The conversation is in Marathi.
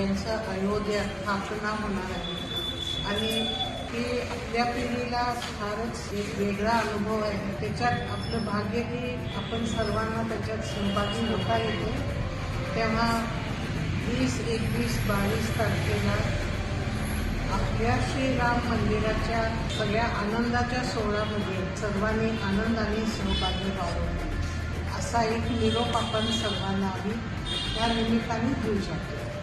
यांचं अयोध्या स्थापना होणार आहे. आणि हे आपल्या पिढीला फारच एक वेगळा अनुभव आहे. त्याच्यात आपलं भाग्य की आपण सर्वांना त्याच्यात सहभागी होता येतो. तेव्हा वीस एकवीस बावीस तारखेला आपल्या श्रीराम मंदिराच्या सगळ्या आनंदाच्या सोहळ्यामध्ये सर्वांनी आनंदाने सहभागी व्हावं. असा एक निरोप आपण सर्वांना आम्ही त्या निमित्ताने देऊ शकतो.